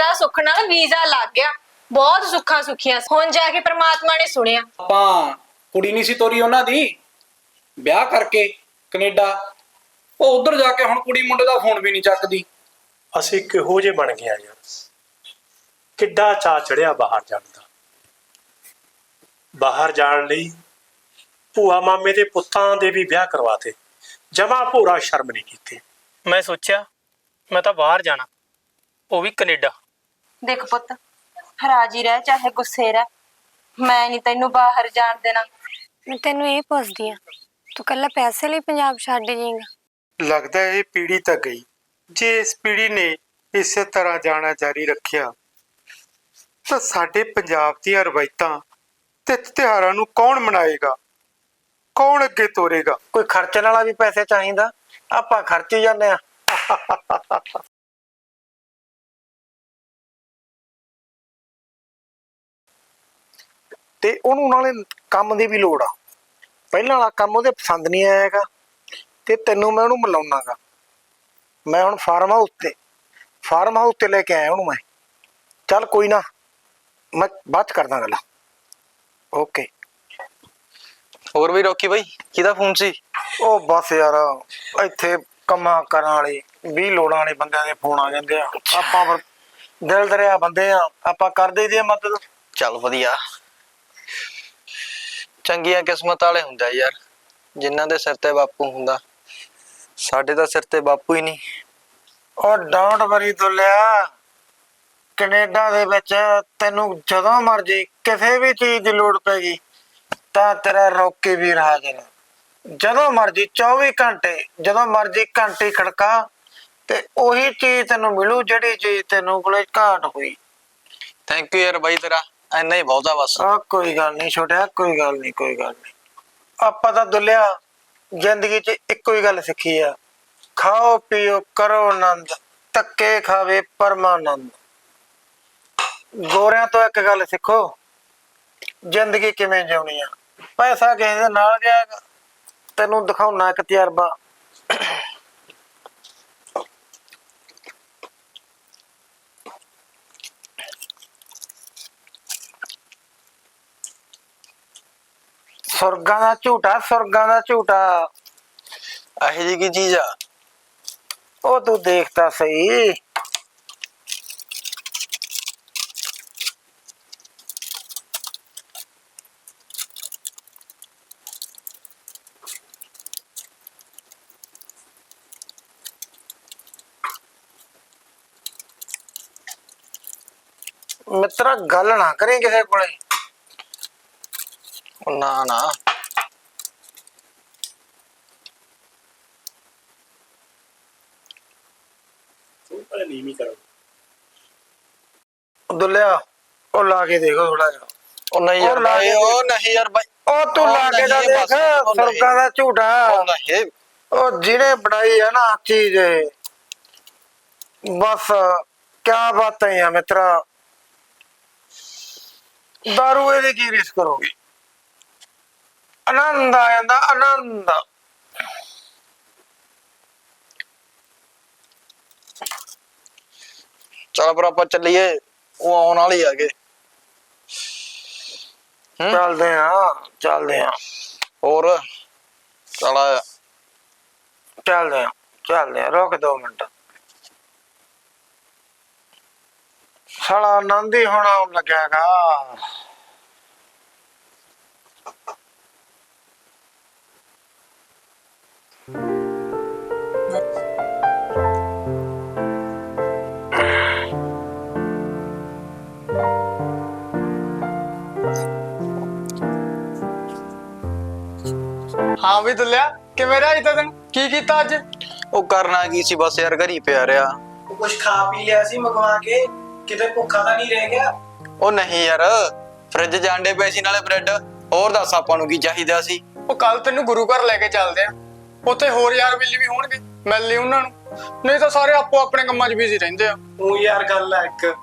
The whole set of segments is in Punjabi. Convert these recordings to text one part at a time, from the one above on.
ਦਾ ਸੁੱਖ ਨਾਲ ਵੀਜ਼ਾ ਲੱਗ ਗਿਆ। ਬਹੁਤ ਸੁੱਖਾਂ ਸੁੱਖੀਆਂ ਹੁਣ ਜਾ ਕੇ ਪ੍ਰਮਾਤਮਾ ਨੇ ਸੁਣਿਆ। ਆਪਾਂ ਕੁੜੀ ਨਹੀਂ ਸੀ ਤੋਰੀ ਉਹਨਾਂ ਦੀ। ਵਿਆਹ ਕਰਕੇ ਕੈਨੇਡਾ। ਉਹ ਉਧਰ ਜਾ ਕੇ ਹੁਣ ਕੁੜੀ ਮੁੰਡੇ ਦਾ ਫੋਨ ਵੀ ਨਹੀਂ ਚੱਕਦੀ। ਅਸੀਂ ਕਿਹੋ ਜਿਹੇ ਬਣ ਗਏ ਆ ਯਾਰ। ਕਿੱਡਾ ਚਾ ਚੜਿਆ ਬਾਹਰ ਜਾਣ ਦਾ। ਬਾਹਰ ਜਾਣ ਲਈ ਭੂਆ ਮਾਮੇ ਦੇ ਪੁੱਤਾਂ ਦੇ ਵੀ ਵਿਆਹ ਕਰਵਾਤੇ ਜਮਾ ਭੂਰਾ ਸ਼ਰਮ ਨਹੀਂ ਕੀਤੀ। ਮੈਂ ਸੋਚਿਆ ਮੈਂ ਤਾਂ ਬਾਹਰ ਜਾਣਾ। ਉਹ ਵੀ ਕੈਨੇਡਾ। ਦੇਖ ਪੁੱਤ ਰਾਜੀ ਰਹਿ ਚਾਹੇ ਗੁੱਸੇ ਰਹਿ ਮੈਂ ਨਹੀਂ ਤੈਨੂੰ ਬਾਹਰ ਜਾਣ ਦੇਣਾ। ਮੈਂ ਤੈਨੂੰ ਇਹ ਪੁੱਛਦੀ ਆ ਤੂੰ ਕੱਲਾ ਪੈਸੇ ਲਈ ਪੰਜਾਬ ਛੱਡ ਜਾਏਂਗਾ? ਲੱਗਦਾ ਇਹ ਪੀੜ੍ਹੀ ਤਾਂ ਗਈ। ਜੇ ਇਸ ਪੀੜ੍ਹੀ ਨੇ ਇਸੇ ਤਰ੍ਹਾਂ ਜਾਣਾ ਜਾਰੀ ਰੱਖਿਆ ਤਾਂ ਸਾਡੇ ਪੰਜਾਬ ਦੀਆਂ ਰਵਾਇਤਾਂ ਤੇ ਤਿਉਹਾਰਾਂ ਨੂੰ ਕੌਣ ਮਨਾਏਗਾ? ਕੌਣ ਅੱਗੇ ਤੋਰੇਗਾ? ਕੋਈ ਖਰਚਣ ਵਾਲਾ ਵੀ ਪੈਸੇ ਚਾਹੀਦਾ? ਆਪਾਂ ਖਰਚੀ ਜਾਂਦੇ ਆ ਤੇ ਉਹਨੂੰ ਨਾਲੇ ਕੰਮ ਦੀ ਵੀ ਲੋੜ ਆ। ਪਹਿਲਾਂ ਵਾਲਾ ਕੰਮ ਉਹਦੇ ਪਸੰਦ ਨਹੀਂ ਆਇਆਗਾ ਤੇ ਤੈਨੂੰ ਮੈਂ ਉਹਨੂੰ ਮਿਲਾਉਣਾਗਾ। ਮੈਂ ਹੁਣ ਫਾਰਮ ਹਾਊਸ ਤੇ ਫਾਰਮ ਹਾਊਸ ਤੇ ਲੈ ਕੇ ਆਇਆ ਉਹਨੂੰ ਮੈਂ। ਚੱਲ ਕੋਈ ਨਾ ਮੈਂ 'ਚ ਕਰਦਾ ਗੱਲ। ਓਕੇ। ਹੋਰ ਵੀ ਰੋਕੀ ਬਾਈ ਕਿਹਦਾ ਫੋਨ ਸੀ? ਉਹ ਬਸ ਯਾਰ ਇੱਥੇ ਕੰਮਾਂ ਕਰਨ ਵਾਲੇ 20 ਲੋੜਾਂ ਵਾਲੇ ਬੰਦਿਆਂ ਦੇ ਫੋਨ ਆ ਜਾਂਦੇ ਆ। ਆਪਾਂ ਫਿਰ ਦਿਲ ਦਰਿਆ ਬੰਦੇ ਆ ਆਪਾਂ ਕਰ ਦੇਈਦੀ ਆ ਮਦਦ। ਚੱਲ ਵਧੀਆ। ਚੰਗੀਆਂ ਕਿਸਮਤ ਵਾਲੇ ਹੁੰਦਾ ਯਾਰ ਜਿਨ੍ਹਾਂ ਦੇ ਸਿਰ ਤੇ ਬਾਪੂ ਹੁੰਦਾ। ਸਾਡੇ ਤਾਂ ਸਿਰ ਤੇ ਬਾਪੂ ਹੀ ਨਹੀਂ। ਉਹ ਡੋਂਟ ਵਰੀ ਦੁੱਲਿਆ ਕੈਨੇਡਾ ਦੇ ਵਿੱਚ ਤੈਨੂੰ ਜਦੋਂ ਮਰਜ਼ੀ ਕਿਸੇ ਵੀ ਚੀਜ਼ ਦੀ ਲੋੜ ਪੈਗੀ ਤਾਂ ਤੇਰਾ ਰੋਕੇ ਵੀਰ ਹਾਜ਼ਰ। ਜਦੋਂ ਮਰਜ਼ੀ 24 ਘੰਟੇ ਜਦੋਂ ਮਰਜ਼ੀ ਘੰਟੀ ਖੜਕਾ ਤੇ ਉਹੀ ਚੀਜ਼ ਤੈਨੂੰ ਮਿਲੂ ਜਿਹੜੀ ਚੀਜ਼ ਤੈਨੂੰ ਕੋਲੇ ਘਾਟ ਹੋਈ। ਥੈਂਕ ਯੂ ਯਾਰ ਬਾਈ ਤੇਰਾ। ਐਨਾ ਹੀ ਬਹੁਤਾ ਬਸ। ਆ ਕੋਈ ਗੱਲ ਨਹੀਂ ਛੋਟਿਆ, ਕੋਈ ਗੱਲ ਨਹੀਂ, ਕੋਈ ਗੱਲ ਨਹੀਂ। ਆਪਾਂ ਤਾਂ ਦੁੱਲਿਆ, ਜ਼ਿੰਦਗੀ 'ਚ ਇੱਕੋ ਹੀ ਗੱਲ ਸਿੱਖੀ ਆ। ਖਾਓ, ਪੀਓ, ਕਰੋ ਆਨੰਦ, ਤੱਕੇ ਖਾਵੇ ਪਰਮਾਨੰਦ। ਗੋਰਿਆਂ ਤੋਂ ਇੱਕ ਗੱਲ ਸਿੱਖੋ, ਜ਼ਿੰਦਗੀ ਕਿਵੇਂ ਜਿਉਣੀ ਆ? ਪੈਸਾ ਕਿਸੇ ਦੇ ਨਾਲ ਜਾਏਗਾ ਤੈਨੂੰ ਦਿਖਾਉਣਾ ਇੱਕ ਤਜਰਬਾ। ਸੁਰਗਾਂ ਦਾ ਝੂਟਾ ਸੁਰਗਾਂ ਦਾ ਝੂਟਾ ਇਹੋ ਜਿਹੀ ਕੀ ਚੀਜ਼ ਆ ਉਹ ਤੂੰ ਦੇਖਤਾ ਸਹੀ ਮਿੱਤਰਾ ਗੱਲ ਨਾ ਕਰੀ ਕਿਸੇ ਕੋਲੇ ਨਾ ਨਾ ਕਰੋ ਦੁੱਲਿਆ ਉਹ ਲਾ ਕੇ ਦੇਖੋ ਥੋੜਾ ਜਿਹਾ। ਉਹ ਨਹੀਂ ਯਾਰ ਬਾਈ ਉਹ ਨਹੀਂ ਯਾਰ ਬਾਈ। ਉਹ ਤੂੰ ਲਾ ਕੇ ਨਹੀਂ ਦੇਖ। ਸੁਰਗਾਂ ਦਾ ਨਹੀਂ। ਉਹ ਜਿਹਨੇ ਬਣਾਈ ਹੈ ਨਾ ਚੀਜ਼ ਇਹ, ਬਸ ਕਿਆ ਬਾਤਾਂ ਹੈ ਮਿੱਤਰਾ। ਦਾਰੂ ਇਹਦੀ ਕੀ ਰਿਸ ਕਰੋਗੇ? ਆਨੰਦ ਆ ਜਾਂਦਾ ਆਨੰਦ। ਚਲ ਪਰ ਆਪਾਂ ਚੱਲੀਏ ਉਹ ਆਉਣ ਵਾਲੀ ਆ ਗਏ? ਚੱਲਦੇ ਆ ਚੱਲਦੇ ਆ ਹੋਰ? ਚਲ ਚੱਲਦੇ ਆ ਚੱਲਦੇ ਆ ਰੁਕ ਦੋ ਮਿੰਟ। ਸਾਲਾ ਆਨੰਦ ਹੀ ਹੋਣਾ ਲੱਗਿਆਗਾ ਹਾਂ ਵੀ ਦੁੱਲਿਆ ਕਿਵੇਂ ਰਿਹਾ ਅੱਜ ਦਾ ਦਿਨ? ਕੀ ਕੀਤਾ ਅੱਜ? ਉਹ ਕਰਨਾ ਕੀ ਸੀ ਬਸ ਯਾਰ ਘਰੀ ਪਿਆ ਰਿਹਾ। ਕੁਝ ਖਾ ਪੀ ਲਿਆ ਸੀ ਮੰਗਵਾ ਕੇ ਕਿਤੇ ਭੁੱਖਾ ਤਾਂ ਨਹੀਂ ਰਹਿ ਗਿਆ? ਉਹ ਨਹੀਂ ਯਾਰ ਫ੍ਰਿਜ ਜਾਂਡੇ ਪਏ ਸੀ ਨਾਲੇ ਬ੍ਰੈਡ। ਹੋਰ ਦੱਸ ਆਪਾਂ ਨੂੰ ਕੀ ਚਾਹੀਦਾ ਸੀ? ਉਹ ਕੱਲ ਤੈਨੂੰ ਗੁਰੂ ਘਰ ਲੈ ਕੇ ਚੱਲਦੇ ਆ। ਉੱਥੇ ਹੋਰ ਯਾਰ ਮਿਲ ਵੀ ਹੋਣਗੇ ਮਿਲ ਲਈ ਉਹਨਾਂ ਨੂੰ। ਨਹੀਂ ਤਾਂ ਸਾਰੇ ਆਪੋ ਆਪਣੇ ਕੰਮਾਂ 'ਚ ਬਿਜ਼ੀ ਰਹਿੰਦੇ ਆ। ਉਹ ਯਾਰ ਗੱਲ ਆ ਇੱਕ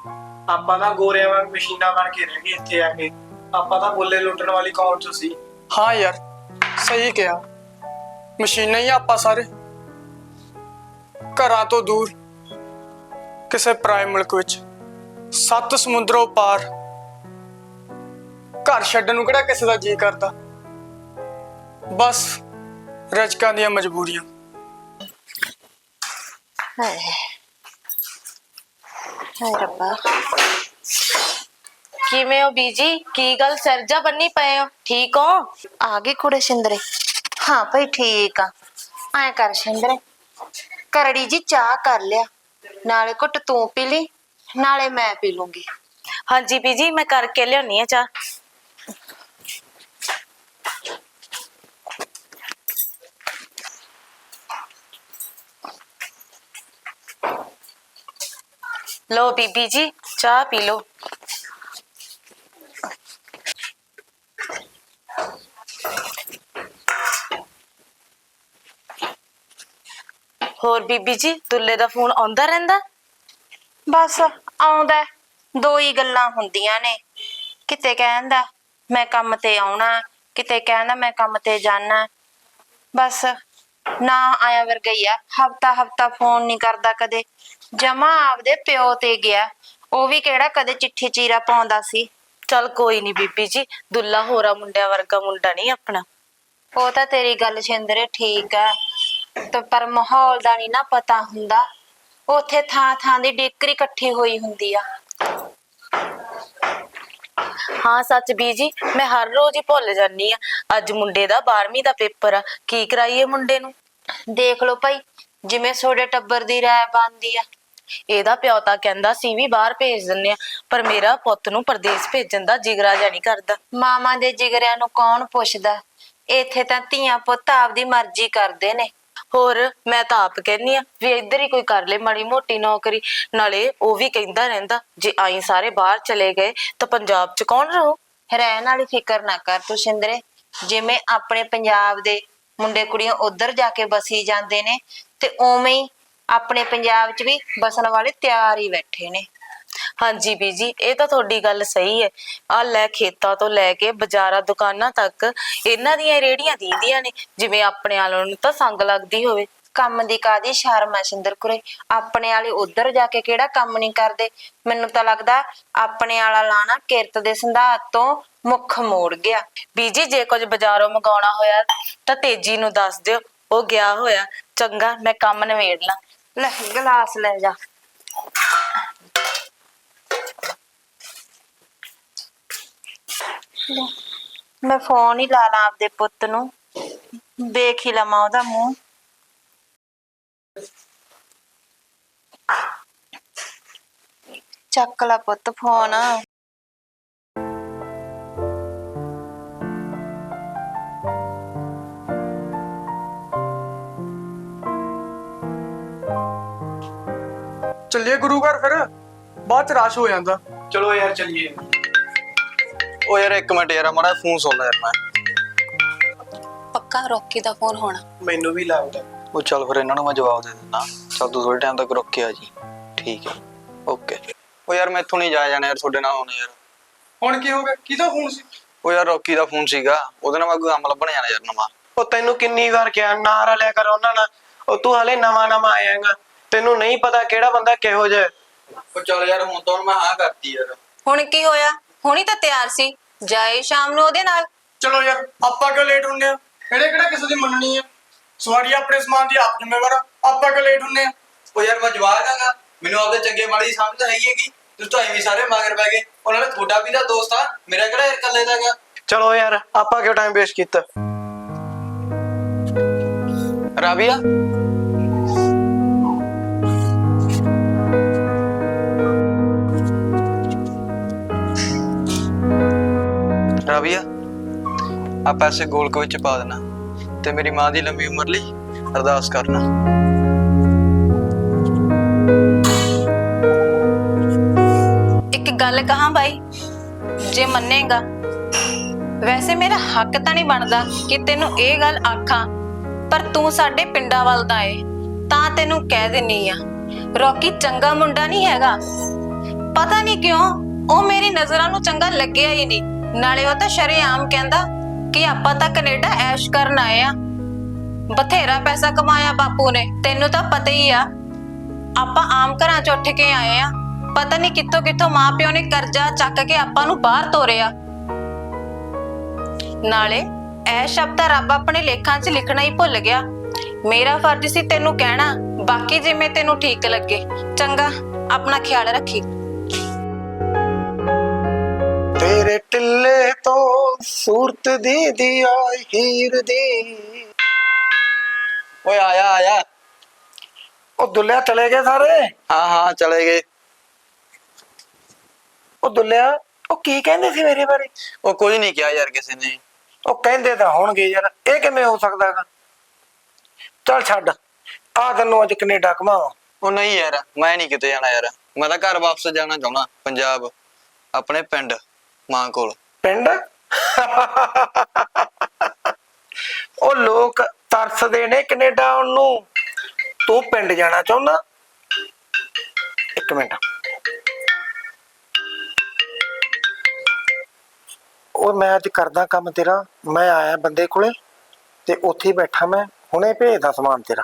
ਆਪਾਂ ਤਾਂ ਗੋਰਿਆਂ ਵਾਂਗ ਮਸ਼ੀਨਾਂ ਬਣ ਕੇ ਰਹਿ ਗਏ ਇੱਥੇ ਆ ਕੇ। ਆਪਾਂ ਤਾਂ ਬੋਲੇ ਲੁੱਟਣ ਵਾਲੀ ਕੌਮ ਚ ਸੀ। ਹਾਂ ਯਾਰ ਸਹੀ ਕਿਹਾ। ਮਸ਼ੀਨਾਂ ਹੀ ਆ ਆਪਾਂ ਸਾਰੇ। ਘਰਾਂ ਤੋਂ ਦੂਰ ਕਿਸੇ ਪਰਾਏ ਮੁਲਕ ਵਿੱਚ। ਸੱਤ ਸਮੁੰਦਰੋਂ ਪਾਰ। ਘਰ ਛੱਡਣ ਨੂੰ ਕਿਹੜਾ ਕਿਸੇ ਦਾ ਜੀ ਕਰਦਾ। ਬਸ। ਰਜਕਾਂ ਦੀਆਂ ਮਜਬੂਰੀਆਂ ਹਾਏ ਹਾਏ ਰੱਬਾ ਕਿਵੇਂ ਹੋ ਬੀਜੀ ਕੀ ਗੱਲ ਸਰਜਾ ਬੰਨੀ ਪਏ ਹੋ ਠੀਕ ਹੋ ਆ ਗਈ ਕੁੜੇ ਸ਼ਿੰਦਰੇ ਹਾਂ ਭਈ ਠੀਕ ਆ ਐ ਕਰ ਸ਼ਿੰਦਰੇ ਕਰੜੀ ਜੀ ਚਾਹ ਕਰ ਲਿਆ ਨਾਲੇ ਘੁੱਟ ਤੂੰ ਪੀ ਲਈ ਨਾਲੇ ਮੈਂ ਪੀ ਲੂੰਗੀ ਹਾਂਜੀ ਬੀਜੀ ਮੈਂ ਕਰਕੇ ਲਿਆਉਣੀ ਆ ਚਾਹ ਲੋ ਬੀਬੀ ਜੀ, ਚਾਹ ਪੀ ਲੋ ਹੋਰ ਬੀਬੀ ਜੀ, ਦੁੱਲੇ ਦਾ ਫੋਨ ਆਉਂਦਾ ਰਹਿੰਦਾ? ਬਸ, ਆਉਂਦਾ ਹੈ। ਦੋ ਹੀ ਗੱਲਾਂ ਹੁੰਦੀਆਂ ਨੇ। ਕਿਤੇ ਕਹਿੰਦਾ, ਮੈਂ ਕੰਮ ਤੇ ਆਉਣਾ, ਕਿਤੇ ਕਹਿੰਦਾ, ਮੈਂ ਕੰਮ ਤੇ ਜਾਣਾ। ਬਸ ਨਾ ਆਇਆ ਵਰਗਾ ਹੀ ਆ। ਹਫਤਾ ਹਫਤਾ ਫੋਨ ਨਹੀਂ ਕਰਦਾ ਕਦੇ। ਜਮਾ ਆਪਦੇ ਪਿਓ ਤੇ ਗਿਆ। ਉਹ ਵੀ ਕਿਹੜਾ ਕਦੇ ਚਿੱਠੀ ਚੀਰਾ ਪਾਉਂਦਾ ਸੀ। ਚਲ ਕੋਈ ਨਹੀਂ ਬੀਬੀ ਜੀ ਦੁੱਲਾ ਹੋਰਾ ਮੁੰਡਿਆਂ ਵਰਗਾ ਮੁੰਡਾ ਨਹੀਂ ਆਪਣਾ। ਉਹ ਤਾਂ ਤੇਰੀ ਗੱਲ ਛਿੰਦਰੇ ਠੀਕ ਆ। ਤੇ ਪਰ ਮਾਹੌਲ ਦਾ ਨਹੀਂ ਨਾ ਪਤਾ ਹੁੰਦਾ। ਉੱਥੇ ਥਾਂ ਥਾਂ ਦੀ ਡੇਕਰੀ ਇਕੱਠੀ ਹੋਈ ਹੁੰਦੀ ਆ। ਹਾਂ, ਸੱਚ ਬੀਜੀ ਮੈਂ ਹਰ ਰੋਜ਼ ਹੀ ਭੁੱਲ ਜਾਂਦੀ ਆ ਅੱਜ ਮੁੰਡੇ ਦਾ 12ਵੀਂ ਦਾ ਪੇਪਰ ਆ। ਕੀ ਕਰਾਈਏ ਮੁੰਡੇ ਨੂੰ? ਦੇਖ ਲਓ ਭਾਈ, ਜਿਵੇਂ ਤੁਹਾਡੇ ਟੱਬਰ ਦੀ ਰਾਇ ਬਣਦੀ ਆ। ਇਹਦਾ ਪਿਓ ਤਾਂ ਕਹਿੰਦਾ ਸੀ ਵੀ ਬਾਹਰ ਭੇਜ ਦਿੰਨੇ ਆ, ਪਰ ਮੇਰਾ ਪੁੱਤ ਨੂੰ ਪਰਦੇਸ ਭੇਜਣ ਦਾ ਜਿਗਰਾ ਜਾ ਨਹੀਂ ਕਰਦਾ। ਮਾਮਾ ਦੇ ਜਿਗਰਿਆਂ ਨੂੰ ਕੌਣ ਪੁੱਛਦਾ? ਇੱਥੇ ਤਾਂ ਧੀਆਂ ਪੁੱਤ ਆਪਦੀ ਮਰਜ਼ੀ ਕਰਦੇ ਨੇ। ਹੋਰ ਮੈਂ ਤਾਂ ਆਪ ਕਹਿੰਨੀ ਆ ਵੀ ਇੱਧਰ ਹੀ ਕੋਈ ਕਰ ਲੇ ਮਾੜੀ ਮੋਟੀ ਨੌਕਰੀ, ਨਾਲੇ ਉਹ ਵੀ ਕਹਿੰਦਾ ਰਹਿੰਦਾ, ਜੇ ਆਈ ਸਾਰੇ ਬਾਹਰ ਚਲੇ ਗਏ ਤਾਂ ਪੰਜਾਬ 'ਚ ਕੌਣ ਰਹੂ? ਰਹਿਣ ਵਾਲੀ ਫਿਕਰ ਨਾ ਕਰ ਤੂੰ ਸ਼ਿੰਦਰੇ ਜਿਵੇਂ ਆਪਣੇ ਪੰਜਾਬ ਦੇ ਮੁੰਡੇ ਕੁੜੀਆਂ ਉਧਰ ਜਾ ਕੇ ਬਸੀ ਜਾਂਦੇ ਨੇ ਤੇ ਉਵੇਂ ਹੀ ਆਪਣੇ ਪੰਜਾਬ 'ਚ ਵੀ ਬਸਣ ਵਾਲੇ ਤਿਆਰ ਹੀ ਬੈਠੇ ਨੇ। ਹਾਂਜੀ ਬੀਜੀ ਇਹ ਤਾਂ ਤੁਹਾਡੀ ਗੱਲ ਸਹੀ ਹੈ। ਆ ਲੈ ਖੇਤਾਂ ਤੋਂ ਲੈ ਕੇ ਬਾਜ਼ਾਰਾਂ, ਦੁਕਾਨਾਂ ਤੱਕ ਇਹਨਾਂ ਦੀਆਂ ਰੇੜੀਆਂ ਦੀਂਦੀਆਂ ਨੇ, ਜਿਵੇਂ ਆਪਣੇ ਵਾਲਿਆਂ ਨੂੰ ਤਾਂ ਸੰਗ ਲੱਗਦੀ ਹੋਵੇ। ਕੰਮ ਦੀ ਕਾਦੀ ਸ਼ਰਮ ਹੈ ਸਿੰਦਰਕੁਰੇ ਆਪਣੇ ਵਾਲੇ ਉਧਰ ਜਾ ਕੇ ਕਿਹੜਾ ਕੰਮ ਨਹੀਂ ਕਰਦੇ? ਮੈਨੂੰ ਤਾਂ ਲੱਗਦਾ ਆਪਣੇ ਵਾਲਾ ਲਾਣਾ ਕਿਰਤ ਦੇ ਸੰਧਾਤ ਤੋਂ ਮੁੱਖ ਮੋੜ ਗਿਆ। ਬੀਜੀ ਜੇ ਕੁਝ ਬਾਜ਼ਾਰੋਂ ਮੰਗਾਉਣਾ ਹੋਇਆ ਤਾਂ ਤੇਜੀ ਨੂੰ ਦੱਸ ਦਿਓ। ਉਹ ਗਿਆ ਹੋਇਆ। ਚੰਗਾ, ਮੈਂ ਕੰਮ ਨਿਬੇੜ ਲਾਂ। ਲੈ, ਗਲਾਸ ਲੈ ਜਾ। ਮੈਂ ਫੋਨ ਹੀ ਲਾ ਲਾਂ ਆਪਦੇ ਪੁੱਤ ਨੂੰ। ਦੇਖ ਹੀ ਲਵਾਂ ਉਹਦਾ ਮੂੰਹ। ਚੱਕ ਲਾ ਪੁੱਤ ਫੋਨ ਚੱਲੀਏ ਗੁਰੂ ਘਰ ਫਿਰ? ਬਾਅਦ ਚ ਰਸ਼ ਹੋ ਜਾਂਦਾ। ਚਲੋ ਯਾਰ ਚੱਲੀਏ। ਉਹ ਯਾਰ ਇੱਕ ਮਿੰਟ ਯਾਰ ਮਾੜਾ ਫੋਨ ਸੁਣ ਲੈ ਯਾਰ ਮੈਂ। ਪੱਕਾ ਰੋਕੀ ਦਾ ਫੋਨ ਹੋਣਾ। ਮੈਨੂੰ ਵੀ ਲੱਗਦਾ ਉਹ ਚੱਲ ਫਿਰ ਇਹਨਾਂ ਨੂੰ ਮੈਂ ਜਵਾਬ ਦੇ ਦਿੰਦਾ। ਚੱਲ ਤੂੰ ਥੋੜੇ ਟਾਈਮ ਤੱਕ ਰੁਕ ਕੇ ਆ ਜੀ। ਠੀਕ ਹੈ। ਓਕੇ ਉਹ ਯਾਰ ਮੈਂ ਇੱਥੋਂ ਨਹੀਂ ਜਾ ਜਾਣਾ ਯਾਰ ਤੁਹਾਡੇ ਨਾਲ ਹੁਣ ਯਾਰ। ਹੁਣ ਕੀ ਹੋ ਗਿਆ? ਕਿਹਦਾ ਫੋਨ ਸੀ? ਉਹ ਯਾਰ ਰੋਕੀ ਦਾ ਫੋਨ ਸੀਗਾ। ਉਹਦੇ ਨਾਲ ਮੈਂ ਕੋਈ ਕੰਮ ਲੱਭਣ ਜਾਣਾ ਯਾਰ ਨਵਾਂ। ਉਹ ਤੈਨੂੰ ਕਿੰਨੀ ਵਾਰ ਕਿਹਾ ਨਾ ਰਲਿਆ ਕਰ ਉਹਨਾਂ ਨਾਲ। ਉਹ ਤੂੰ ਹਲੇ ਨਵਾਂ ਨਵਾਂ ਆਇਆਗਾ ਤੈਨੂੰ ਨਹੀਂ ਪਤਾ ਕਿਹੜਾ ਬੰਦਾ ਕਿਹੋ ਜਿਹਾ। ਉਹ ਚੱਲ ਯਾਰ ਹੁਣ ਤਾਂ ਮੈਂ ਹਾਂ ਕਰਤੀ ਯਾਰ। ਹੁਣ ਕੀ ਹੋਇਆ? ਹੁਣੀ ਤਾਂ ਤਿਆਰ ਸੀ। ਜਾਏ ਸ਼ਾਮ ਨੂੰ ਉਹਦੇ ਨਾਲ। ਚਲੋ ਯਾਰ ਆਪਾਂ ਕਿਉਂ ਲੇਟ ਹੁੰਨੇ ਆ? ਇਹਨੇ ਕਿਹੜਾ ਕਿਸੇ ਦੀ ਮੰਨਣੀ ਆ? ਸਵਾਰੀ ਆਪਣੇ ਸਮਾਨ ਦੀ ਆਪ ਜ਼ਿੰਮੇਵਾਰ ਆ। ਆਪਾਂ ਕਿਉਂ ਲੇਟ ਹੁੰਨੇ ਆ? ਉਹ ਯਾਰ ਮੈਂ ਜਵਾਬ ਦਾਂਗਾ ਮੈਨੂੰ ਆਪਦੇ ਚੰਗੇ ਮਾੜੀ ਸਮਝ ਤਾਂ ਹੈਗੀ ਹੈਗੀ ਤੁਸੀਂ ਤਾਂ ਐਵੇਂ ਸਾਰੇ ਮਗਰ ਪੈ ਗਏ। ਉਹਨਾਂ ਨੇ ਤੁਹਾਡਾ ਵੀ ਤਾਂ ਦੋਸਤ ਆ ਮੇਰਾ ਕਿਹੜਾ ਯਾਰ ਇਕੱਲੇ ਦਾ ਹੈਗਾ? ਚਲੋ ਯਾਰ ਆਪਾਂ ਕਿਉਂ ਟਾਈਮ ਵੇਸਟ ਕੀਤਾ? ਰਾਬੀਆ ਆ ਪੈਸੇ ਗੋਲਕ ਵਿੱਚ ਪਾ ਦੇਣਾ ਤੇ ਮੇਰੀ ਮਾਂ ਦੀ ਲੰਮੀ ਉਮਰ ਲਈ ਅਰਦਾਸ ਕਰਨਾ। ਇੱਕ ਗੱਲ ਕਹਾਂ ਬਾਈ? ਜੇ ਮੰਨੇਗਾ, ਵੈਸੇ ਮੇਰਾ ਹੱਕ ਤਾਂ ਨਹੀਂ ਬਣਦਾ ਕਿ ਤੈਨੂੰ ਇਹ ਗੱਲ ਆਖਾਂ, ਪਰ ਤੂੰ ਸਾਡੇ ਪਿੰਡਾਂ ਵੱਲ ਦਾ ਏ ਤਾਂ ਤੈਨੂੰ ਕਹਿ ਦਿੰਨੀ ਆ, ਰੌਕੀ ਚੰਗਾ ਮੁੰਡਾ ਨਹੀਂ ਹੈਗਾ। ਪਤਾ ਨਹੀਂ ਕਿਉਂ, ਉਹ ਮੇਰੀ ਨਜ਼ਰਾਂ ਨੂੰ ਚੰਗਾ ਲੱਗਿਆ ਹੀ ਨਹੀਂ, ਨਾਲੇ ਉਹ ਤਾਂ ਸ਼ਰੇਆਮ ਕਹਿੰਦਾ ਕਿ ਆਪਾਂ ਤਾਂ ਕੈਨੇਡਾ ਐਸ਼ ਕਰਨ ਆਏ ਆ। ਬਥੇਰਾ ਪੈਸਾ ਕਮਾਇਆ ਬਾਪੂ ਨੇ, ਤੈਨੂੰ ਤਾਂ ਪਤਾ ਹੀ ਆ। ਆਪਾਂ ਆਮ ਘਰਾਂ ਚ ਉੱਠ ਕੇ ਆਏ ਆ। ਪਤਾ ਨਹੀਂ ਕਿੱਥੋਂ ਕਿੱਥੋਂ ਮਾਪਿਓ ਨੇ ਕਰਜ਼ਾ ਚੱਕ ਕੇ ਆਪਾਂ ਨੂੰ ਬਾਹਰ ਤੋਰਿਆ। ਨਾਲੇ ਇਹ ਸ਼ਬਦ ਰੱਬ ਆਪਣੇ ਲੇਖਾਂ 'ਚ ਲਿਖਣਾ ਹੀ ਭੁੱਲ ਗਿਆ। ਮੇਰਾ ਫਰਜ਼ ਸੀ ਤੈਨੂੰ ਕਹਿਣਾ, ਬਾਕੀ ਜਿਵੇਂ ਤੈਨੂੰ ਠੀਕ ਲੱਗੇ। ਚੰਗਾ, ਆਪਣਾ ਖਿਆਲ ਰੱਖੀ। ਤੇਰੇ ਟਿੱਲੇ ਤੋਂ ਸੂਰਤ ਦੀ ਦੀ ਆਈ ਹੀਰ ਦੀ। ਓਏ ਆਇਆ ਆਇਆ। ਉਹ ਦੁੱਲਿਆ ਚਲੇ ਗਏ ਸਾਰੇ? ਹਾਂ ਹਾਂ ਚਲੇ ਗਏ। ਉਹ ਦੁੱਲਿਆ ਉਹ ਕੀ ਕਹਿੰਦੇ ਸੀ ਮੇਰੇ ਬਾਰੇ? ਉਹ ਕੁਝ ਨਹੀਂ ਕਿਹਾ ਯਾਰ ਕਿਸੇ ਨੇ। ਉਹ ਕਹਿੰਦੇ ਤਾਂ ਹੋਣਗੇ ਯਾਰ ਇਹ ਕਿਵੇਂ ਹੋ ਸਕਦਾ ਗਾ ਚੱਲ ਛੱਡ ਆ ਤੈਨੂੰ ਅੱਜ ਕੈਨੇਡਾ ਘਮਾਵਾਂ। ਉਹ ਨਹੀਂ ਯਾਰ ਮੈਂ ਨਹੀਂ ਕਿਤੇ ਜਾਣਾ ਯਾਰ। ਮੈਂ ਤਾਂ ਘਰ ਵਾਪਸ ਜਾਣਾ ਚਾਹੁੰਦਾ ਪੰਜਾਬ ਆਪਣੇ ਪਿੰਡ। ਮਾਂ ਕੋਲ। ਪਿੰਡ? ਉਹ ਲੋਕ ਤਰਸਦੇ ਨੇ ਕੈਨੇਡਾ ਆਉਣ ਨੂੰ। ਤੂੰ ਪਿੰਡ ਜਾਣਾ ਚਾਹੁੰਦਾ? ਇੱਕ ਮਿੰਟ। ਉਹ ਮੈਂ ਅੱਜ ਕਰਦਾ ਕੰਮ ਤੇਰਾ। ਮੈਂ ਆਇਆ ਬੰਦੇ ਕੋਲੇ ਤੇ ਉੱਥੇ ਹੀ ਬੈਠਾ ਮੈਂ। ਹੁਣੇ ਭੇਜਦਾ ਸਮਾਨ ਤੇਰਾ।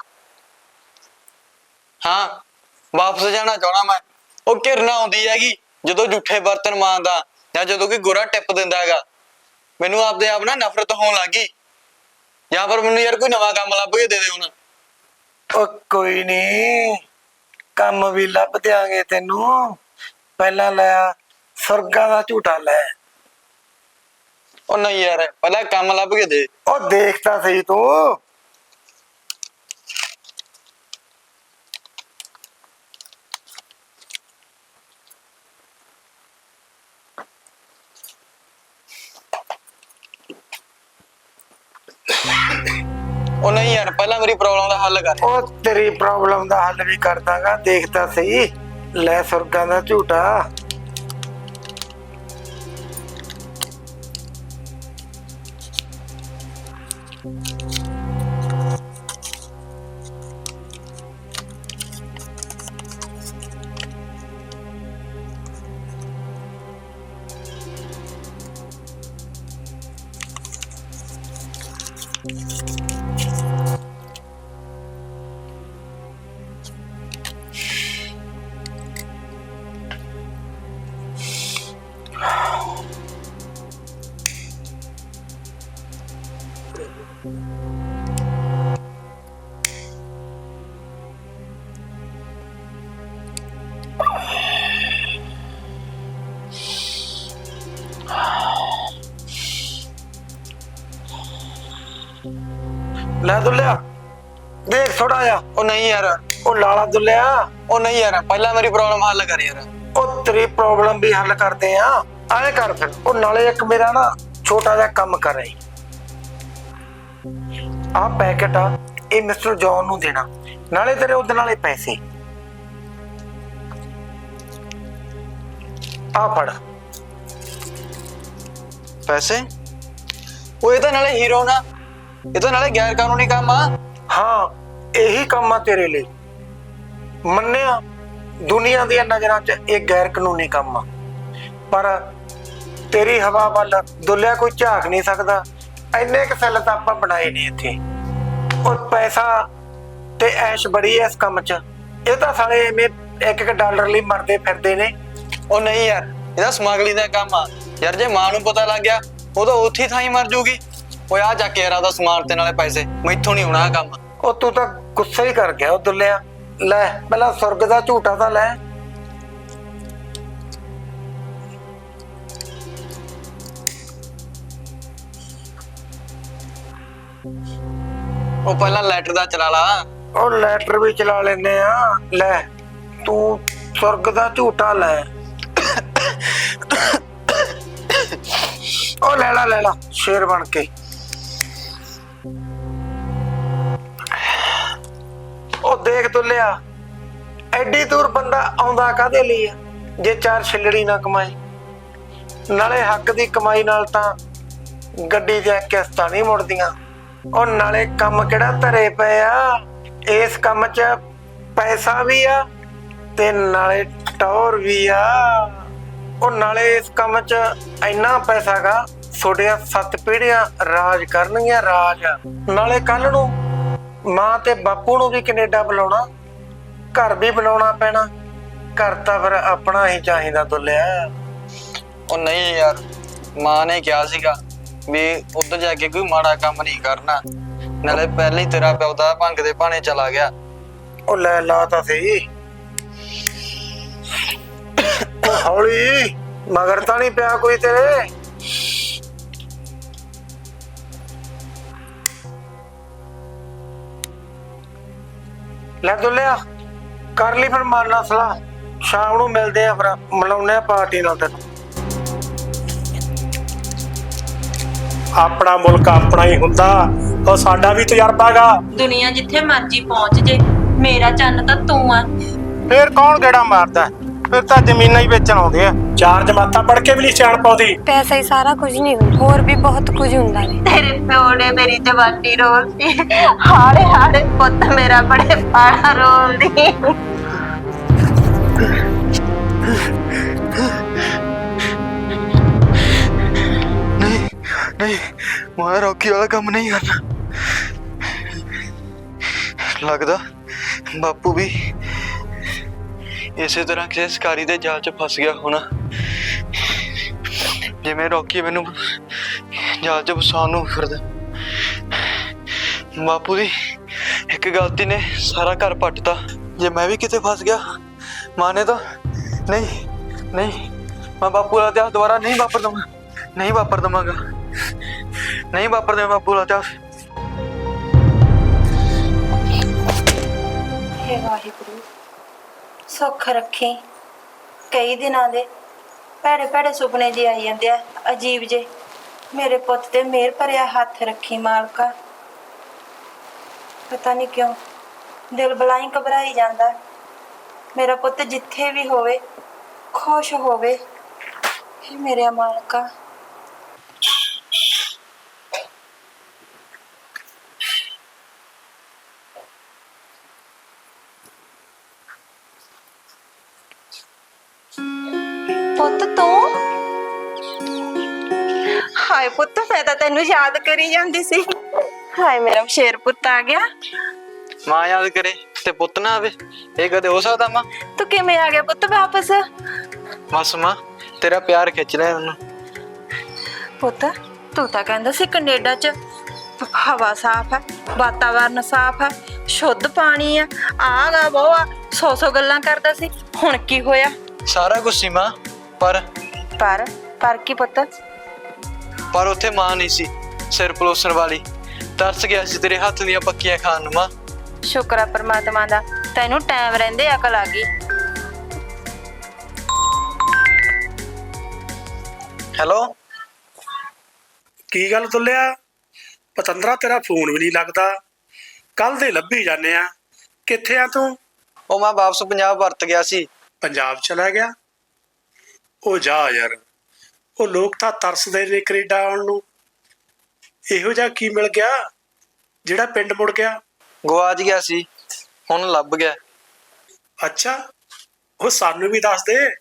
ਹਾਂ ਵਾਪਸ ਜਾਣਾ ਚਾਹੁੰਦਾ ਮੈਂ। ਉਹ ਕਿਰਨਾ ਆਉਂਦੀ ਹੈਗੀ ਜਦੋਂ ਝੂਠੇ ਬਰਤਨ ਮਾਂਦਾ ਜਾਂ ਜਦੋਂ ਕੋਈ ਗੋਰਾ ਟਿਪ ਦਿੰਦਾ ਹੈਗਾ ਮੈਨੂੰ ਆਪਦੇ ਆਪ ਨਾਲ ਨਫ਼ਰਤ ਹੋਣ ਲੱਗੀ ਜਾਂ ਫਿਰ ਮੈਨੂੰ ਯਾਰ ਕੋਈ ਨਵਾਂ ਕੰਮ ਲੱਭ ਕੇ ਦੇ ਦੇ ਹੁਣ। ਉਹ ਕੋਈ ਨਹੀਂ ਕੰਮ ਵੀ ਲੱਭ ਦਿਆਂਗੇ ਤੈਨੂੰ। ਪਹਿਲਾਂ ਲੈ ਸੁਰਗਾਂ ਦਾ ਝੂਟਾ ਲੈ। ਉਹ ਨਹੀਂ ਯਾਰ ਪਹਿਲਾਂ ਕੰਮ ਲੱਭ ਕੇ ਦੇ। ਉਹ ਦੇਖਤਾ ਸਹੀ ਤੂੰ। ਉਹ ਨਹੀਂ ਯਾਰ, ਪਹਿਲਾਂ ਮੇਰੀ ਪ੍ਰੋਬਲਮ ਦਾ ਹੱਲ ਕਰ। ਉਹ ਤੇਰੀ ਪ੍ਰੋਬਲਮ ਦਾ ਹੱਲ ਵੀ ਕਰ ਦਾਂਗਾ ਦੇਖਤਾ ਸਹੀ। ਲੈ ਸੁਰਗਾਂ ਦਾ ਝੂਟਾ। ਲੈ ਦੁੱਲਿਆ। ਦੇਖ ਥੋੜਾ ਜਿਹਾ। ਉਹ ਨਹੀਂ ਯਾਰ ਉਹ ਲਾਲਾ ਦੁੱਲਿਆ। ਉਹ ਨਹੀਂ ਯਾਰ ਪਹਿਲਾਂ ਮੇਰੀ ਪ੍ਰੋਬਲਮ ਹੱਲ ਕਰ ਯਾਰ। ਉਹ ਤੇਰੀ ਪ੍ਰੋਬਲਮ ਵੀ ਹੱਲ ਕਰਦੇ ਆ। ਐਂ ਕਰ ਫਿਰ। ਉਹ ਨਾਲੇ ਇੱਕ ਮੇਰਾ ਨਾ ਛੋਟਾ ਜਿਹਾ ਕੰਮ ਕਰ ਰਹੀ ਆ ਪੈਕਟ ਆ ਇਹ ਮਿਸਟਰ ਜੌਨ ਨੂੰ ਦੇਣਾ। ਨਾਲੇ ਤੇਰੇ ਉਹਦੇ ਨਾਲੇ ਪੈਸੇ। ਆ ਫੜ। ਪੈਸੇ? ਉਹ ਇਹ ਤਾਂ ਨਾਲੇ ਹੀਰੋ ਨਾ। ਇਹ ਤਾਂ ਨਾਲੇ ਗੈਰ ਕਾਨੂੰਨੀ ਕੰਮ ਆ। ਹਾਂ ਇਹੀ ਕੰਮ ਆ ਤੇਰੇ ਲਈ। ਮੰਨਿਆ ਦੁਨੀਆ ਦੀਆਂ ਨਜ਼ਰਾਂ 'ਚ ਇਹ ਗੈਰ ਕਾਨੂੰਨੀ ਕੰਮ ਆ। ਪਰ ਤੇਰੀ ਹਵਾ ਵੱਲ ਦੁੱਲਿਆ ਕੋਈ ਝਾਕ ਨਹੀਂ ਸਕਦਾ। ਇੰਨੇ ਕੁ ਸੈੱਲ ਤਾਂ ਆਪਾਂ ਬਣਾਏ ਨੇ ਇੱਥੇ। ਉਹ ਪੈਸਾ ਤੇ ਐਸ਼ ਬੜੀ ਐ ਇਸ ਕੰਮ 'ਚ। ਇਹ ਤਾਂ ਸਾਲੇ ਐਵੇਂ ਇੱਕ ਇੱਕ ਡਾਲਰ ਲਈ ਮਰਦੇ ਫਿਰਦੇ ਨੇ। ਉਹ ਨਹੀਂ ਯਾਰ ਇਹਦਾ ਸਮਗਲਿੰਗ ਦਾ ਕੰਮ ਆ। ਯਾਰ ਜੇ ਮਾਂ ਨੂੰ ਪਤਾ ਲੱਗ ਗਿਆ ਉਹ ਤਾਂ ਉੱਥੇ ਹੀ ਥਾਈ ਮਰ ਜਾਊਗੀ ਓਏ ਆ ਜਾ ਕੇ ਯਾਰ ਉਹਦਾ ਸਮਾਨ ਤੇ ਨਾਲੇ ਪੈਸੇ। ਮੈਥੋਂ ਨਹੀਂ ਹੋਣਾ ਆਹ ਕੰਮ। ਉਹ ਤੂੰ ਤਾਂ ਗੁੱਸਾ ਹੀ ਕਰ ਗਿਆ ਉਹ ਦੁੱਲਿਆ ਲੈ ਪਹਿਲਾਂ ਸੁਰਗ ਦਾ ਝੂਟਾ ਤਾਂ ਲੈ। ਉਹ ਪਹਿਲਾਂ ਲੈਟਰ ਦਾ ਚਲਾ ਲਾ। ਉਹ ਲੈਟਰ ਵੀ ਚਲਾ ਲੈਨੇ ਆ। ਲੈ ਤੂੰ ਸੁਰਗ ਦਾ ਝੂਟਾ ਲੈ। ਉਹ ਲੈ ਲਾ ਲੈ ਲਾ ਸ਼ੇਰ ਬਣ ਕੇ। ਉਹ ਦੇਖ ਤੁਲਿਆ ਐਡੀ ਦੂਰ ਬੰਦਾ ਆਉਂਦਾ ਕਾਦੇ ਲਈ ਆ? ਜੇ ਚਾਰ ਛਿੱਲੜੀ ਨਾ ਕਮਾਏ ਨਾਲੇ ਹੱਕ ਦੀ ਕਮਾਈ ਨਾਲ ਤਾਂ ਗੱਡੀ ਦੀਆਂ ਕਿਸ਼ਤਾਂ ਨਹੀਂ ਮੁੜਦੀਆਂ। ਉਹ ਨਾਲੇ ਕੰਮ ਕਿਹੜਾ ਧਰੇ ਪਏ ਆ? ਇਸ ਕੰਮ 'ਚ ਪੈਸਾ ਵੀ ਆ ਤੇ ਨਾਲੇ ਟੌਰ ਵੀ ਆ। ਉਹ ਨਾਲੇ ਇਸ ਕੰਮ 'ਚ ਇੰਨਾ ਪੈਸਾ ਗਾ ਛੋਟੀਆਂ ਸੱਤ ਪੀੜੀਆਂ ਰਾਜ ਕਰਨਗੀਆਂ, ਰਾਜ। ਨਾਲੇ ਕੱਲ ਨੂੰ ਮਾਂ ਤੇ ਬਾਪੂ ਨੂੰ ਵੀ ਕੈਨੇਡਾ ਬੁਲਾਉਣਾ ਘਰ ਵੀ ਬਣਾਉਣਾ ਪੈਣਾ ਘਰ ਤਾਂ ਫਿਰ ਆਪਣਾ ਹੀ ਚਾਹੀਦਾ ਦੁੱਲਿਆ ਉਹ ਨਹੀਂ ਯਾਰ ਮਾਂ ਨੇ ਕਿਹਾ ਸੀਗਾ ਵੀ ਉੱਧਰ ਜਾ ਕੇ ਕੋਈ ਮਾੜਾ ਕੰਮ ਨਹੀਂ ਕਰਨਾ ਨਾਲੇ ਪਹਿਲਾਂ ਹੀ ਤੇਰਾ ਪਿਓ ਤਾਂ ਭੰਗ ਦੇ ਭਾਣੇ ਚਲਾ ਗਿਆ। ਉਹ ਲੈ ਲਾ ਤਾਂ ਸਹੀ। ਹੌਲੀ ਮਗਰ ਤਾਂ ਨਹੀਂ ਪਿਆ ਕੋਈ ਤੇਰੇ। ਲੈ ਦੁੱਲਿਆ ਕਰ ਲਈ ਫਿਰ ਮਾਰਨਾ ਸਲਾਹ। ਸ਼ਾਮ ਨੂੰ ਮਿਲਦੇ ਆ ਫਿਰ ਮਿਲਾਉਨੇ ਆ ਪਾਰਟੀ ਨਾਲ ਤੈਨੂੰ। ਆਪਣਾ ਮੁਲਕ ਆਪਣਾ ਹੀ ਹੁੰਦਾ ਉਹ ਸਾਡਾ ਵੀ ਤਜਰਬਾ ਗਾ ਦੁਨੀਆ ਜਿੱਥੇ ਮਰਜ਼ੀ ਪਹੁੰਚ ਜੇ ਮੇਰਾ ਚੰਨ ਤਾਂ ਤੂੰ ਆ। ਫੇਰ ਕੌਣ ਗੇੜਾ ਮਾਰਦਾ? ਫਿਰ ਤਾਂ ਜ਼ਮੀਨਾਂ ਹੀ ਵੇਚਣ ਆਉਂਦੇ ਆ। ਚਾਰ ਜਮਾਤਾਂ ਪੜ੍ਹ ਕੇ ਵੀ ਨਹੀਂ ਸਿਆਣ ਪਾਉਂਦੀ। ਪੈਸਾ ਹੀ ਸਾਰਾ ਕੁਝ ਨਹੀਂ ਹੁੰਦਾ ਹੋਰ ਵੀ ਬਹੁਤ ਕੁਝ ਹੁੰਦਾ ਨੇ ਤੇਰੇ ਪਿਓ ਨੇ ਮੇਰੀ ਜਵਾਨੀ ਰੋਲਦੀ ਹਾੜੇ ਹਾੜੇ ਪੁੱਤ ਮੇਰਾ ਬੜੇ ਪਾੜਾ ਰੋਲਦੀ। ਨਹੀਂ ਨਹੀਂ ਮੈਂ ਰੌਕੀ ਵਾਲਾ ਕੰਮ ਨਹੀਂ ਕਰਨਾ। ਲੱਗਦਾ ਬਾਪੂ ਵੀ ਇਸੇ ਤਰ੍ਹਾਂ ਕਿਸੇ ਸ਼ਿਕਾਰੀ ਦੇ ਜਾਲ 'ਚ ਫਸ ਗਿਆ ਹੋਣਾ। ਜਿਵੇਂ ਰੌਕੀ ਮੈਨੂੰ ਜਾਲ 'ਚ ਫਸਾਉਣ ਨੂੰ ਫਿਰਦਾ। ਬਾਪੂ ਦੀ ਇੱਕ ਗਲਤੀ ਨੇ ਸਾਰਾ ਘਰ ਪੱਟਤਾ। ਜੇ ਮੈਂ ਵੀ ਕਿਤੇ ਫਸ ਗਿਆ, ਮਾਂ ਨੇ ਤਾਂ ਨਹੀਂ ਨਹੀਂ, ਮੈਂ ਬਾਪੂ ਦਾ ਇਤਿਹਾਸ ਦੁਬਾਰਾ ਨਹੀਂ ਵਾਪਰ ਦਵਾਂਗਾ ਨਹੀਂ ਵਾਪਰ ਦਵਾਂਗਾ। ਨਹੀਂ ਵਾਪਰ ਦੇਵਾਂ ਬਾਪੂ ਦਾ ਇਤਿਹਾਸ ਹੇ ਵਾਹਿਗੁਰੂ। ਸੁੱਖ ਰੱਖੀ। ਕਈ ਦਿਨਾਂ ਦੇ ਭੈੜੇ ਭੈੜੇ ਸੁਪਨੇ ਜੀ ਆਈ ਜਾਂਦੇ ਆ, ਅਜੀਬ ਜੇ ਮੇਰੇ ਪੁੱਤ ਤੇ ਮਿਹਰ ਭਰਿਆ ਹੱਥ ਰੱਖੀ ਮਾਲਕਾ। ਪਤਾ ਨਹੀਂ ਕਿਉਂ ਦਿਲ ਬਲਾਈ ਘਬਰਾਈ ਜਾਂਦਾ। ਮੇਰਾ ਪੁੱਤ ਜਿੱਥੇ ਵੀ ਹੋਵੇ, ਖੁਸ਼ ਹੋਵੇ ਹੇ ਮੇਰੇ ਮਾਲਕਾ ਹਾਏ ਪੁੱਤ ਮੈਂ ਤਾਂ ਤੈਨੂੰ ਯਾਦ ਕਰੀ ਜਾਂਦੀ ਸੀ। ਹਾਏ ਮੇਰਾ ਸ਼ੇਰ ਪੁੱਤ ਆ ਗਿਆ। ਮਾਂ ਯਾਦ ਕਰੇ ਤੇ ਪੁੱਤ ਨਾ ਆਵੇ। ਇਹ ਕਦੇ ਹੋ ਸਕਦਾ ਮਾਂ? ਤੂੰ ਕਿਵੇਂ ਆ ਗਿਆ ਪੁੱਤ ਵਾਪਸ? ਬਸ ਮਾਂ ਤੇਰਾ ਪਿਆਰ ਖਿੱਚ ਲਿਆ ਉਹਨੂੰ। ਪੁੱਤ ਤੂੰ ਤਾਂ ਕਹਿੰਦਾ ਸੀ ਕੈਨੇਡਾ 'ਚ ਹਵਾ ਸਾਫ਼ ਹੈ ਵਾਤਾਵਰਨ ਸਾਫ਼ ਹੈ ਸ਼ੁੱਧ ਪਾਣੀ ਆ ਆਗਾ ਬਹੁਆ ਸੌ ਸੌ ਗੱਲਾਂ ਕਰਦਾ ਸੀ। ਹੁਣ ਕੀ ਹੋਇਆ? ਸਾਰਾ ਕੁਝ ਸੀ ਮਾਂ ਪਰ ਪਰ ਪਰ ਕੀ ਪੁੱਤ? ਪਰ ਉੱਥੇ ਮਾਂ ਨਹੀਂ ਸੀ ਸਿਰ ਪਲੋਸਣ ਵਾਲੀ। ਤਰਸ ਗਿਆ ਸੀ ਤੇਰੇ ਹੱਥ ਦੀਆਂ ਪੱਕੀਆਂ ਖਾਣ ਨੂੰ ਮਾਂ। ਸ਼ੁਕਰ ਆ ਪਰਮਾਤਮਾ ਦਾ ਤੈਨੂੰ ਟਾਈਮ ਰਹਿੰਦੇ ਅਕਲ ਆ ਗਈ। ਹੈਲੋ ਕੀ ਗੱਲ ਤੁਲਿਆ? ਪਤੰਦਰਾ ਤੇਰਾ ਫੋਨ ਵੀ ਨਹੀਂ ਲੱਗਦਾ। ਕੱਲ ਦੇ ਲੱਭੀ ਜਾਂਦੇ ਆ। ਕਿੱਥੇ ਆ ਤੂੰ? ਉਹ ਮੈਂ ਵਾਪਸ ਪੰਜਾਬ ਵਰਤ ਗਿਆ ਸੀ। ਪੰਜਾਬ ਚਲਾ ਗਿਆ? ਉਹ ਜਾ ਯਾਰ। ਉਹ ਲੋਕ ਤਾਂ ਤਰਸਦੇ ਨੇ ਕੈਨੇਡਾ ਆਉਣ ਨੂੰ। ਇਹੋ ਜਿਹਾ ਕੀ ਮਿਲ ਗਿਆ? ਜਿਹੜਾ ਪਿੰਡ ਮੁੜ ਗਿਆ? ਗਵਾਚ ਗਿਆ ਸੀ। ਹੁਣ ਲੱਭ ਗਿਆ। ਅੱਛਾ। ਉਹ ਸਾਨੂੰ ਵੀ ਦੱਸ ਦੇ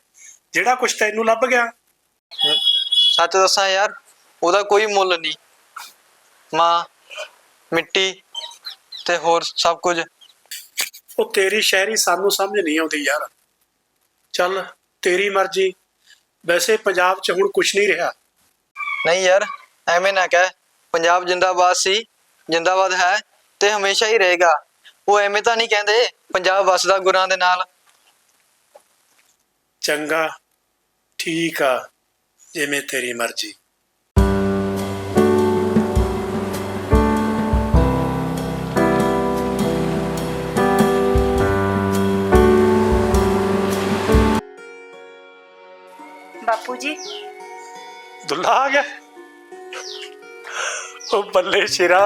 ਜਿਹੜਾ ਕੁਝ ਤੈਨੂੰ ਲੱਭ ਗਿਆ। ਸੱਚ ਦੱਸਾਂ ਯਾਰ ਉਹਦਾ ਕੋਈ ਮੁੱਲ ਨਹੀਂ। ਮਾਂ ਮਿੱਟੀ ਤੇ ਹੋਰ ਸਭ ਕੁਝ। ਉਹ ਤੇਰੀ ਸ਼ਾਇਰੀ ਸਾਨੂੰ ਸਮਝ ਨਹੀਂ ਆਉਂਦੀ ਯਾਰ। ਚੱਲ ਤੇਰੀ ਮਰਜ਼ੀ। ਵੈਸੇ ਪੰਜਾਬ 'ਚ ਹੁਣ ਕੁਝ ਨਹੀਂ ਰਿਹਾ। ਨਹੀਂ ਯਾਰ ਐਵੇਂ ਨਾ ਕਹਿ ਪੰਜਾਬ ਜਿੰਦਾਬਾਦ ਸੀ ਜਿੰਦਾਬਾਦ ਹੈ ਤੇ ਹਮੇਸ਼ਾ ਹੀ ਰਹੇਗਾ। ਉਹ ਐਵੇਂ ਤਾਂ ਨਹੀਂ ਕਹਿੰਦੇ ਪੰਜਾਬ ਵਸਦਾ ਗੁਰਾਂ ਦੇ ਨਾਲ। ਚੰਗਾ ਠੀਕ ਆ ਜਿਵੇਂ ਤੇਰੀ ਮਰਜ਼ੀ। ਬਾਪੂ ਜੀ ਦੁੱਲਾ ਆ ਗਿਆ ਉਹ ਬੱਲੇ ਸ਼ੇਰਾ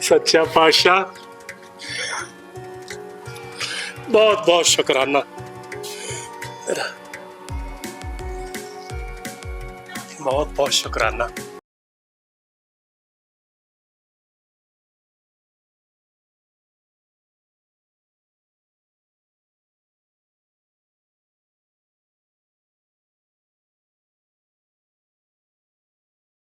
ਸੱਚਾ ਪਾਤਸ਼ਾਹ ਬਹੁਤ ਬਹੁਤ ਸ਼ੁਕਰਾਨਾ ਤੇਰਾ ਬਹੁਤ ਬਹੁਤ ਸ਼ੁਕਰਾਨਾ